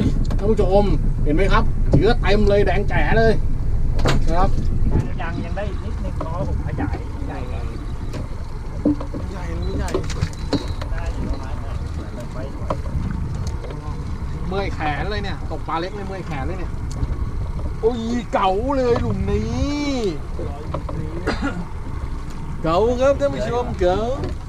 ยท่านผู้ชมเห็นไหมครับเชื้อเต็มเลยแดงแจ๋เลยนะครับยังยังได้อีกนิดนึงเพราะว่าผมขยายใหญ่เลยใหญ่เลยใหญ่ได้อยู่ประมาณนั้นเหมือนไว้ก่อนเมื่อยแขนเลยเนี่ยตกปลาเล็กเลยเมื่อยแขนเลยเนี่ยโอ้ยเก๋าเลยหลุมนี้เก๋าครับท่านผู้ชมเก๋ามา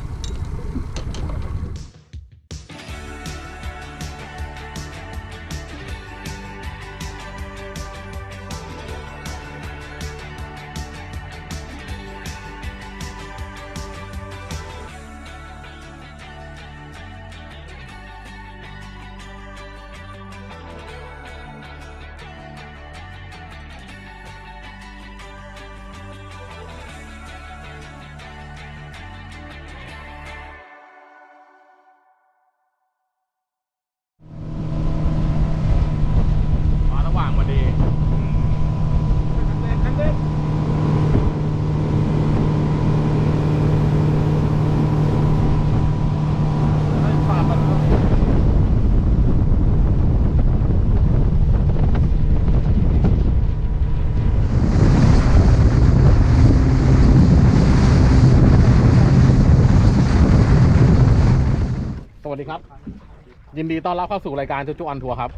ยินดีต้อนรับเข้าสู่รายการจุจุอันทัวร์ครับ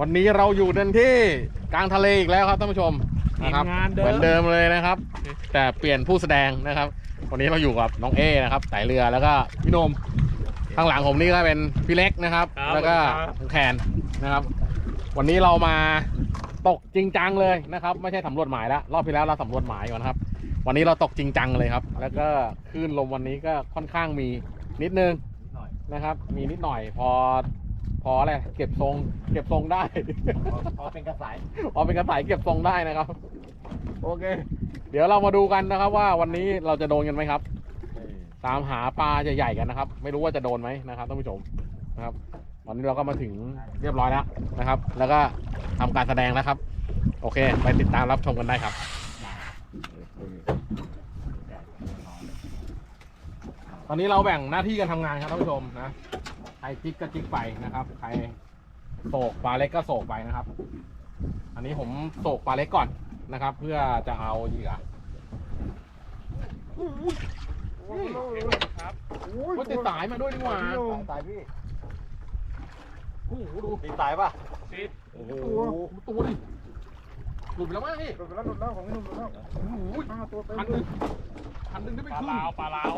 วันนี้เราอยู่กันที่กลางทะเลอีกแล้วครับท่านผู้ชมนะครับงานเดิเหมือนมเดิมเลยนะครับ แต่เปลี่ยนผู้แสดงนะครับ วันนี้เราอยู่กับน้องเอนะครับไต่เรือแล้วก็พี่โนมข้างหลังผมนี่ก็เป็นพี่เล็กนะครับแล้วก็คุณแคนนะครับ วันนี้เรามาตกจริงจังเลยนะครับ ไม่ใช่สำรวจหมายแล้วรอบที่แล้วเราสำรวจหมายก่อนครับ วันนี้เราตกจริงจังเลยครับ แล้วก็คลื่นลมวันนี้ก็ค่อนข้างมีนิดนึงห น่อยนะครับ มีนิดหน่อยพอ พออะไรเก็บทรง เก็บทรงได้เพราะเป็นกระสายพอเป็นกระสายเก็บทรงได้นะครับ โอเค เดี๋ยวเรามาดูกันนะครับ ว่าวันนี้เราจะโดนกันไหมครับ ตามหาปลาใหญ่ๆกันนะครับ ไม่รู้ว่าจะโดนไหมนะครับท่านผู้ชมนะครับวันนี้เราก็มาถึงเรียบร้อยแล้วนะครับ แล้วก็ทำการแสดงแล้วครับ โอเค ไปติดตามรับชมกันได้ครับ ตอนนี้เราแบ่งหน้าที่กันทำงานครับท่านผู้ชมนะ ใครจิกก็จิกไปนะครับ ใครโศกปลาเล็กก็โศกไปนะครับ อันนี้ผมโศกปลาเล็กก่อนนะครับ เพื่อจะเอาเหยื่อครับก็ติดสายมาด้วยดีกว่าตายพี่โอ้โหดูตีตายป่ะตีโอ้โหตัวดิหลุดไปแล้วมั้งพี่หลุดไปแล้วหลุดแล้วของนี่หลุดแล้วโอ้โหห้าตัวเต็มพันห นึ่งพันหนึ่งได้ไปปลาครึ่งลาวปลาลาว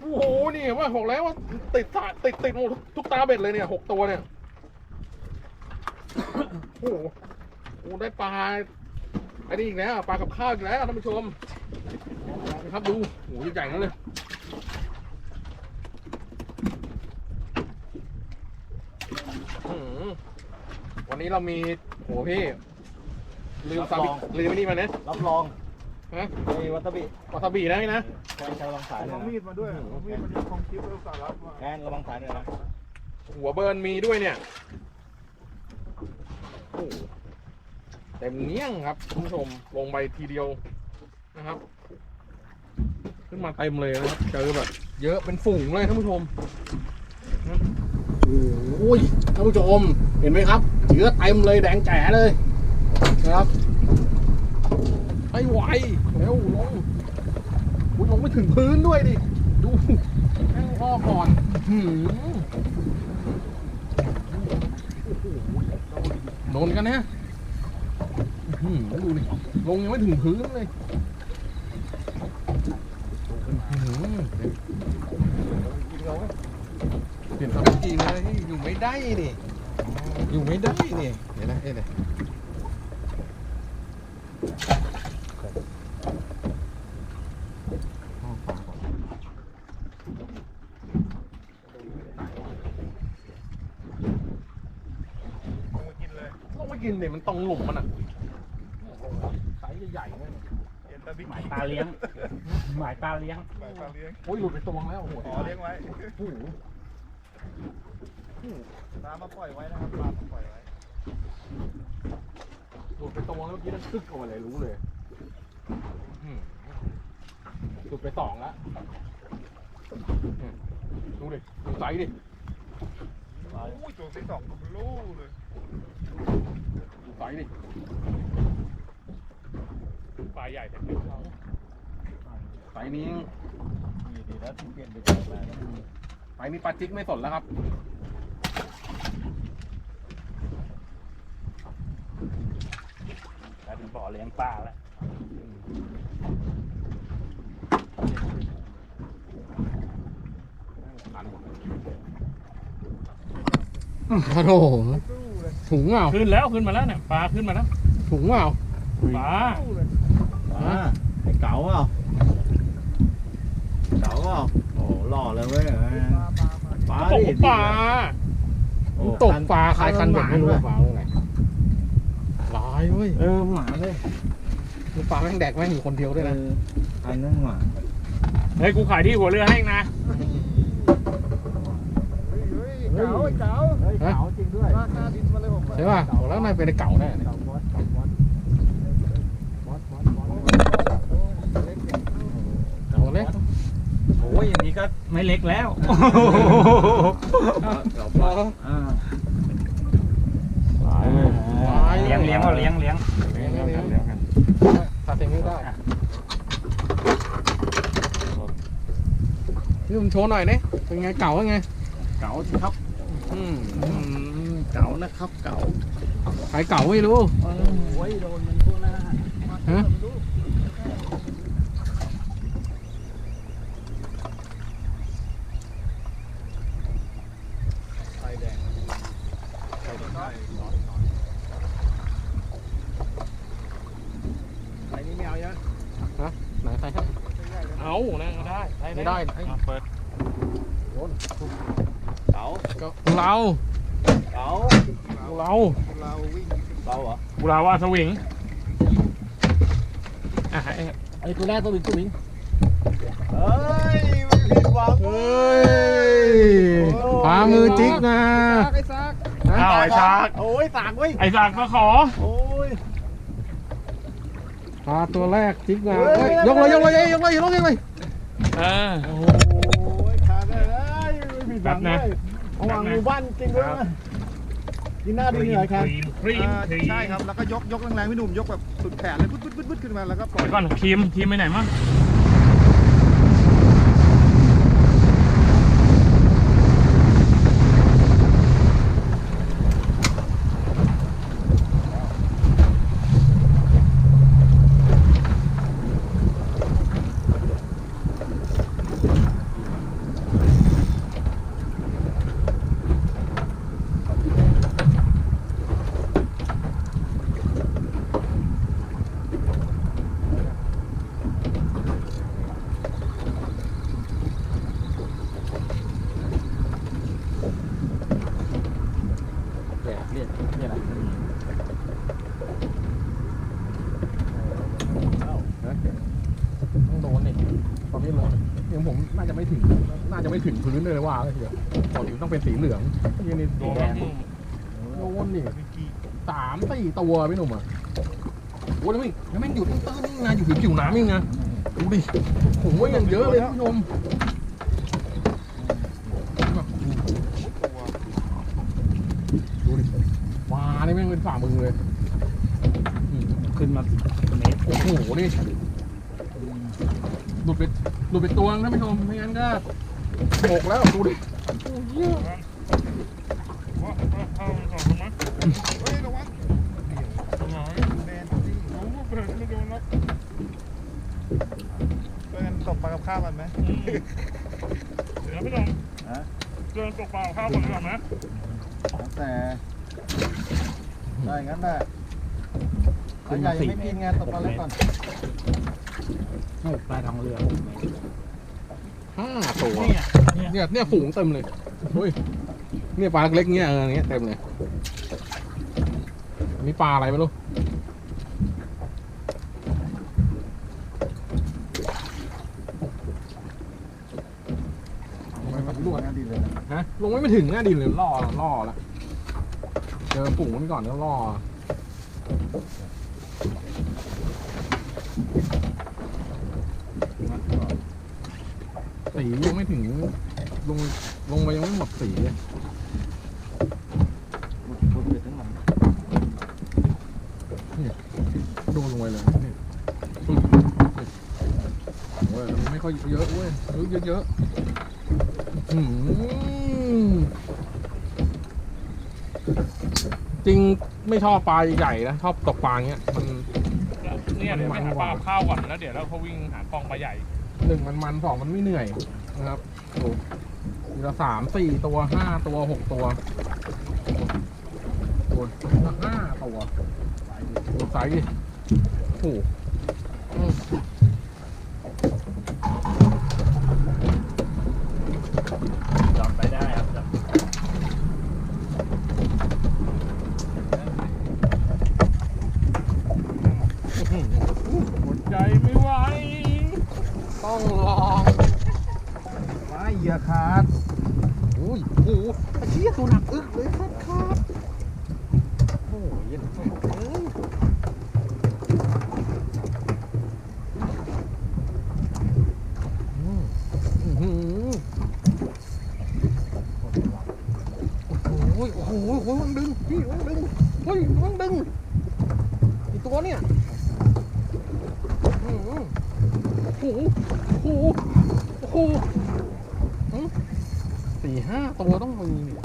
โอ้โห นี่ว่าบอกแล้วว่าติดสายติดติดหมดทุกตาเบ็ดเลยเนี่ยหกตัวเนี่ย โอ้โหโอ้ได้ปลาไอ้นี่อีกแล้วปลากับข้าวอีกแล้วท่านผู้ชมนะครับดูโอ้โหใหญ่ๆนั่นเลยอื้อหือวันนี้เรามีโหพี่ลืมซาบิลืมไอ้นี่มาเนี่ยรับรอง ฮะไอ้วัตถุบิวาซาบินะพี่นะใช้ใช้วางสายเลยเอานะมีดมาด้วยเอามีดมาดูของคลิปแล้วสารับมาแอนระวังสายเลยนะหัวเบิร์นมีด้วยเนี่ยโอ้โหเต็มเงี้ยงครับคุณผู้ชมลงไปทีเดียวนะครับ ขึ้นมาเต็มเลยนะครับเจอแบบ เยอะเป็นฝูงเลยท่านผู้ชมนะโอ้ยท่านผู้ชมเห็นไหมครับเชื้อเต็มเลยแดงแจ๋เลยนะครับ ไม่ไหวเร็วลงอุ้ยลงไม่ถึงพื้นด้วยดิ ดูแม่งพ่อก่อนหืมโดนกันนะอื้อหือดูดิลงยังไม่ถึงพื้นเลยอื้อหือเปลี่ยนสวิตช์จริงเลยอยู่ไม่ได้นี่อยู่ไม่ได้นี่เดี๋ยวนะเอ๊ะเดี๋ยวห้องปลาก่อนต้องไม่กินเนี่ยมัน ตรงหลุมมันอะไซส์ใหญ่ๆเนี่ยเห็นตาบิ๊กหมายตาเลี้ยง หมายตาเลี้ยง หมายตาเลี้ยง โอ้ยหลุดไปตัวแล้วโอ้โหอ๋อเลี้ยงไว้โอ้โหตามมาปล่อยไว้นะครับตามมาปล่อยไว้หลุดไปตัวแล้วเมื่อกี้นั่นคึกออกมาเลยรู้เลยอื้อหือหลุดไปสองแล้วเนี่ยดูดิดูไซส์ดิโอ้ยตัวที่สองตัวเป็นลูกเลย ดูไซส์ดิปลาใหญ่แต่ไม่เข้าไซส์นี้ดีดีแล้วที่เปลี่ยนไปจากอะไรแล้วไซส์นี้ปลาจิกไม่สนแล้วครับ กลายเป็นบ่อเลี้ยงปลาแล้วโอ้โห ถุงเปล่าขึ้นแล้วขึ้นมาแล้วเนี่ยปลาขึ้นมาแล้วถุงเปล่าปลาอ่าไอ้เก๋าเปล่าเก๋าเปล่าโอ้หล่อเลยเว้ยปลาตกปลาโอ้ตกปลาคลายคันแบบไม่รู้ว่าปลาเรื่องอะไรหลายเว้ยเออหมาเลยมีปลาแม่งแดกแม่งอยู่คนเดียวด้วยนะอันนั้นหมาเฮ้ยกูขายที่หัวเรือให้เองนะเก๋าเก๋าเฮ้ยเก๋าจริงด้วยราคาดิ ช่ป่ะบอกแล้วนายเป็นไอ้เก่าแน่เนี่ยเก๋าบอสเก๋าบอสบอสบอสบอสเก่าเล็กโอ้ยอย่างนี้ก็ไม่เล็กแล้วเก๋าบอสอ่าเลี้ยงเลี้ยงก็เลี้ยงเลี้ยงเลี้ยงกันเลี้ยงกันถ้าเต็มนี้ได้นี่มันโชว์หน่อยเนี่ยเป็นไงเก่าว่าไง เก๋าสิครับ อืม เก๋านะครับเก๋าใครเก่าไม่รู้โอ้ยโดนมันพวกนั้นฮะไฟแดงไฟแดงไฟนี้ไม่เอาเยอะนใครครับเอานะก็ได้ไม่ได้เปิดเก๋าเรา เก๋าเราเราวิ่งเก๋าเหรอกูลาว่าสวิงอะไอ้ไอ้ตัวแรกตัววิ่งตัววิ่งเฮ้ยไม่ผิดหวังเฮ้ยปลามือจิกนะไอ้ซากอ้าวไอ้ซากโอ้ยสากเว้ยไอ้ซากก็ขอโอ้ยปลาตัวแรกจิกนะเฮ้ยยกเลยยกเลยยกเลยยกเลยยกเลยเออโอ้ยขาดเลยไม่ผิดหวังเลยระวังหมู่บ้านจริงด้วย นะกินหน้าดีเหนื่อยครับครีมครีมอ่าครีมใช่ครับแล้วก็ยกยกแรงๆพี่หนุ่มยกแบบสุดแขนเลยปึ๊ดปึ๊ดปึ๊ดปึ๊ดขึ้นมาแล้วก็ปล่อยเดี๋ยวก่อนครีมครีมไปไหนมั่ง แกเรียกเรียกอะไรต้องโดนนี่ตอนนี้ลงยังผมน่าจะไม่ถึง น่าจะไม่ถึงพื้ นเลยว่าเลยทีเดียวปกติต้องเป็นสีเหลืองนี่นี่โดสีนแดแล้วงโดนนี่สามสี่ตัวพี่หนุ่มอะโอ้ยแล้วไม่แล้วแม่งอยู่ตื้นๆนี่นะอยู่ผิวๆน้ำนี่นะดูดิโอ้ยยังเยอะเลยพี่หนุ่มดูดิว้านี่แม่งเป็นฝ่ามือเลยอืมขึ้นมาเมตรโอ้โหนี่หลุดไปหลุดไปตัวนึงนะพี่ชมไม่งั้นก็ หกแล้วดูดิโอ้ยเยอะเฮ้ยระวังแมนจริงโอ้โหเปิดไม่โดนตบปลากับข้าวกันไหมเดี๋ยวพี่ลงเดินตกปลาข้าวคนก่อนนะแล้วแต่ได้งั้นแหละปลาใหญ่ยังไม่กินไงตบปลาเล็กก่อนปลาทองเรือ ห้าตัวเนี่ยเนี่ยเนี่ยเนี่ยฝูงเต็มเลยเฮ้ยเนี่ยปลาเล็กๆเงี้ยเออเงี้ยเต็มเลยมีปลาอะไรไม่รู้ลงไปมันลวดงั้นดีเลยนะฮะลงไม่ถึงหน้าดินเลยล่อล่อละเจอฝูงมันก่อนแล้วล่อ สียังไม่ถึงลงลงไปยังไม่หมดสีเลยโดนลงไปเลยนี่โอ้ยไม่ค่อยเยอะเว้ยเยอะเยอะจริงไม่ชอบปลาใหญ่นะชอบตกปลาเงี้ยมันเนี่ยเดี๋ยวไปหาปลาข้าวก่อนแล้วเดี๋ยวเราเขาวิ่งหากองปลาใหญ่ หนึ่งมันมันสองมันไม่เหนื่อยนะครับดูทีละสามสี่ตัวห้าตัวหกตัวตัวหละห้าตัวดูไซส์ดิโอ้โหอืม จอดไปได้ครับ อื้อหือ อดใจไม่ไหว ต้องลอง ว้ายอย่าขาดอุ้ยโอ้โหไอ้เชี่ยตัวหนักอึกเลยครับครับโอ้ยเย็นเอ้ยโอ้โหโอ้โหโอ้โหมันดึงพี่มันดึงเฮ้ยมันดึงอีตัวเนี่ยโอ้โหโอ้โหโอ้โห สี่ห้าตัวต้องมีนี่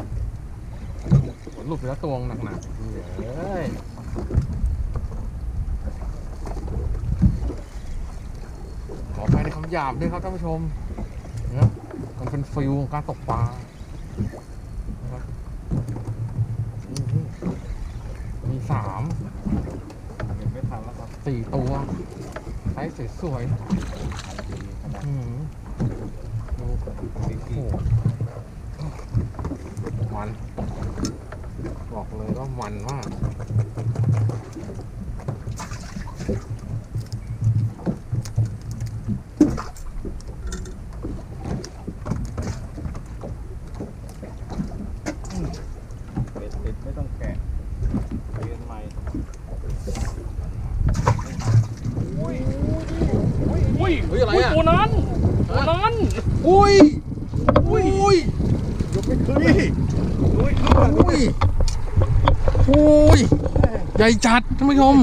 ผลหลุดไปแล้วตัวหนักหนักๆเฮ้ยขอไปในคำหยาบด้วยครับท่านผู้ชมนะมันเป็นฟิลของการตกปลานะครับอื้อหือมีสามไม่ทันแล้วครับสี่ตัวไซส์สวยๆอื้อหือดูโอ้โห มันบอกเลยว่า มันมาก เบ็ดติดไม่ต้องแกะเรียนใหม่ อุ้ย เฮ้ยอะไรอะ ตัวนั้นตัวนั้น อุ้ย อุ้ย อุ้ย ยกไม่ขึ้นอุ้ย อุ้ย อุ้ย ใหญ่จัดท่านผู้ชม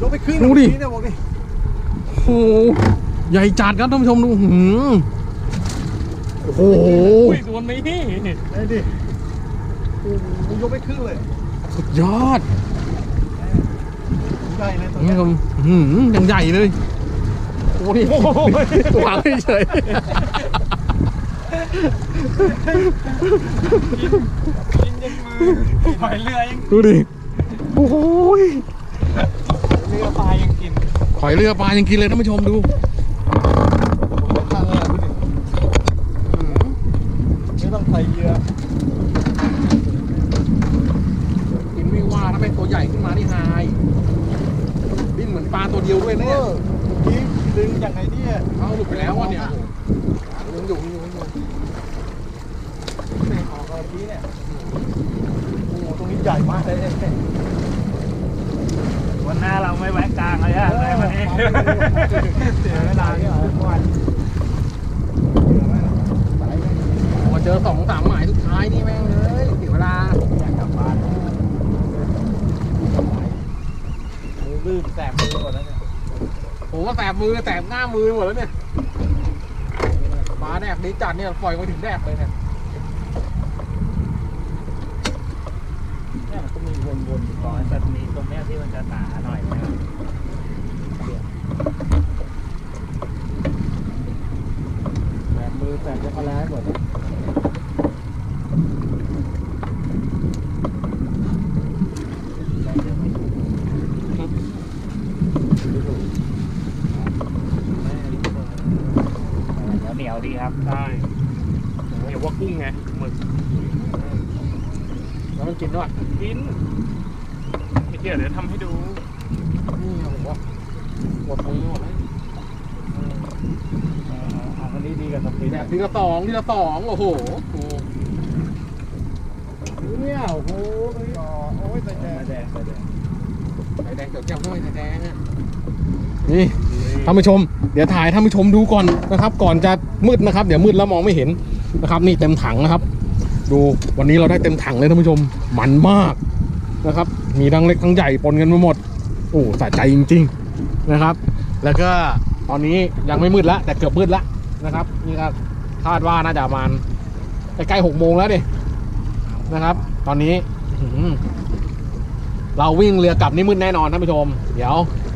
ยกไม่ขึ้นดูดิเนี่ยบอกดิโอ้โหใหญ่จัดครับท่านผู้ชมดูหืมโอ้โหอุ้ยตัวนี้ไอ้ดิโอ้โหยกไม่ขึ้นเลยสุดยอดใหญ่เลยตัวท่านเนี้ผู้ยชมหืมยังใหญ่เลยโอ้ยตัวางเฉย ปล่อยเรือยังดูดิโอ้ยเรือปลายังกินหอยเรือปลายังกินเลยท่านผู้ชมดูไม่ทันเลยดูดิไม่ต้องใส่เรือกินไม่ว่าถ้าเป็นตัวใหญ่ขึ้นมานี่หายดิ้นเหมือนปลาตัวเดียวด้วยเอนะเนี่ยอเมื่อกี้ดึงยังไงเนี่ย เอาหลุดไปแล้วอะเนี่ยยังอยู่ยังอยู่ยังอยู่ ไม่ออกเมื่อกี้เนี่ยโอ้โหตรงนี้ ใหญ่มากเลยเนี่ยวันหน้าเราไม่แวะกลางเลยฮะได้วันนี้เสียเวลาเนี่ยเหรอวันพอเจอสองสามหมายสุดท้ายนี่แม่งเลยเสียเวลาอยากกลับบ้านมือลื่นแสบมือหมดแล้วเนี่ยผมว่าแสบมือแสบหน้ามือหมดแล้วเนี่ยปลาแดกนี้จัดเนี่ยปล่อยมาถึงแดกเลยเนี่ยเนี่ย มันก่อนจะมีตรงเนี้ยที่มันจะหนาหน่อยนะแสบมือแสบจะกระแลหมดเลยแม่นี่ก็ เหนียวดีครับใช่เหนียวว่ากุ้งไงหมึก แล้วมันกินด้วย กินไม่เชื่อเดี๋ยวทำให้ดู นี่ผมว่าหมดมือหมดแล้ว อ่าอันนี้ดีกับสปีด แด กทีละสองทีละสองโอ้โหโอ้โหเนี่ยโอ้โหโอ้ยแต่แดงแดงแต่แดงไข่แดงเกี่ยวแก้วด้วยไข่แดงอะนี่ท่านผู้ชม เดี๋ยวถ่ายท่านผู้ชมดูก่อนนะครับ ก่อนจะมืดนะครับ เดี๋ยวมืดแล้วมองไม่เห็นนะครับ นี่เต็มถังนะครับ ดูวันนี้เราได้เต็มถังเลยท่านผู้ชมมันมากนะครับ มีทั้งเล็กทั้งใหญ่ปนกันมาหมดโอ้สะใจจริง ๆนะครับ แล้วก็ตอนนี้ยังไม่มืดล้วแต่เกือบมืดล้วนะครับ นี่ก็ คาดว่าน่าจะประมาณใกล้ๆหกโมงแล้วดินะครับ ตอนนี้เราวิ่งเรือกลับนี่มืดแน่นอนท่านผู้ชม เดี๋ยว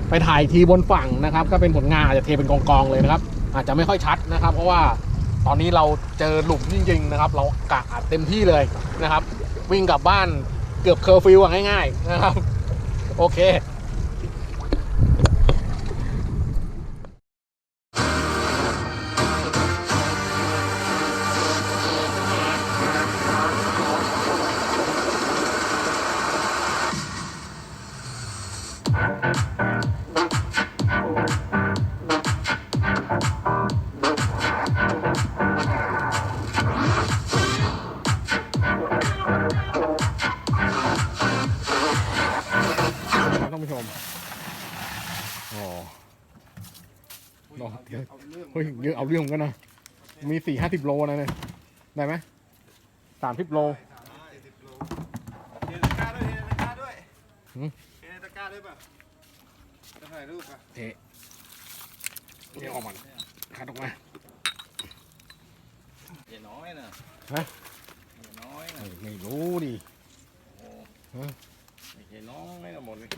ไปถ่ายทีบนฝั่งนะครับ ก็เป็นผลงานอาจจะเทเป็นกองๆเลยนะครับ อาจจะไม่ค่อยชัดนะครับ เพราะว่าตอนนี้เราเจอหลุมจริง ๆ นะครับ เรากะอัดเต็มที่เลยนะครับ วิ่งกลับบ้านเกือบเคอร์ฟิวง่าย ๆ นะครับ โอเค เฮ้ยเยอะเอาเรื่องเหมือนกันนะ มีสี่ห้าสิบโลนะเนี่ย ได้ไหมสามสิบโลเห็นตะกร้าด้วยเห็นตะกร้าด้วยหืมเห็นตะกร้าด้วยป่ะจะถ่ายรูปป่ะเทเทออกมาคัดออกมา อย่าน้อยนะฮะ อย่าน้อยนะเฮ้ยไม่รู้ดิอย่าน้อยนะหมดเลย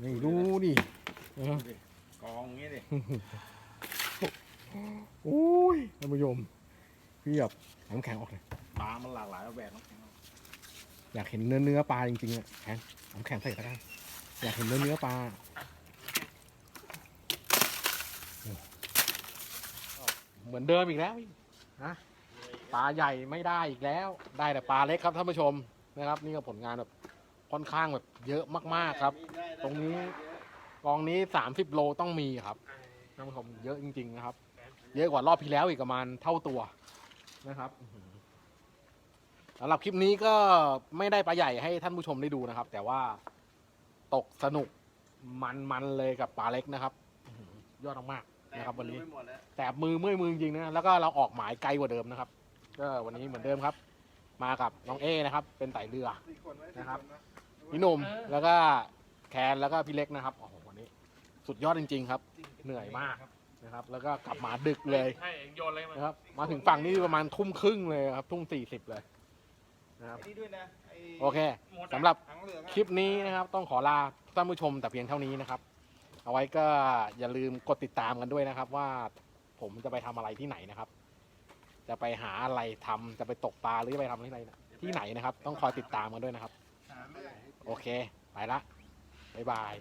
ไม่รู้ดิเออ กองอย่างงี้ดิ โอ้ยท่านผู้ชมเพียบน้ำแข็งออกเลย ปลามันหลากหลายแบบน้อง อยากเห็นเนื้อเนื้อปลาจริงๆอะแข็งน้ำแข็งใส่ก็ได้ อยากเห็นเนื้อเนื้อปลาเหมือนเดิมอีกแล้วนะปลาใหญ่ไม่ได้อีกแล้ว ได้แต่ปลาเล็กครับท่านผู้ชมนะครับ นี่ก็ผลงานแบบค่อนข้างแบบเยอะมากๆครับ ตรงนี้กองนี้สามสิบโลต้องมีครับท่านผู้ชมเยอะจริง ๆ นะครับ เยอะกว่ารอบที่แล้วอีกประมาณเท่าตัวนะครับอื สำหรับคลิปนี้ก็ไม่ได้ปลาใหญ่ให้ท่านผู้ชมได้ดูนะครับ แต่ว่าตกสนุกมันๆเลยกับปลาเล็กนะครับอื้อหือยอดมากๆนะครับวันนี้แสบมือเมื่อยมือจริงๆนะแล้วก็เราออกหมายไกลกว่าเดิมนะครับ ก็วันนี้เหมือนเดิมครับ มากับน้องเอนะครับ เป็นไต่เรือนะครับพี่หนุ่มแล้วก็แคนแล้วก็พี่เล็กนะครับโอ้โหวันนี้ สุดยอดจริง ๆ ครับ เหนื่อยมากนะครับ แล้วก็กลับมาดึกเลย ให้เองโยนเลยมานะครับมาถึงฝั่งนี้ประมาณทุ่มครึ่งเลยครับทุ่มสี่สิบเลย นะครับนี่ด้วยนะไโอเคสำหรับ ถังเหลืองอะ คลิปนี้นะครับต้องขอลาท่านผู้ชมแต่เพียงเท่านี้นะครับ เอาไว้ก็อย่าลืมกดติดตามกันด้วยนะครับ ว่าผมจะไปทำอะไรที่ไหนนะครับ จะไปหาอะไรทำจะไปตกปลาหรือจะไปทำที่ไหนที่ไหนนะครับ ต้องคอยติดตามกันด้วยนะครับ โอเค ไปละบ๊ายบาย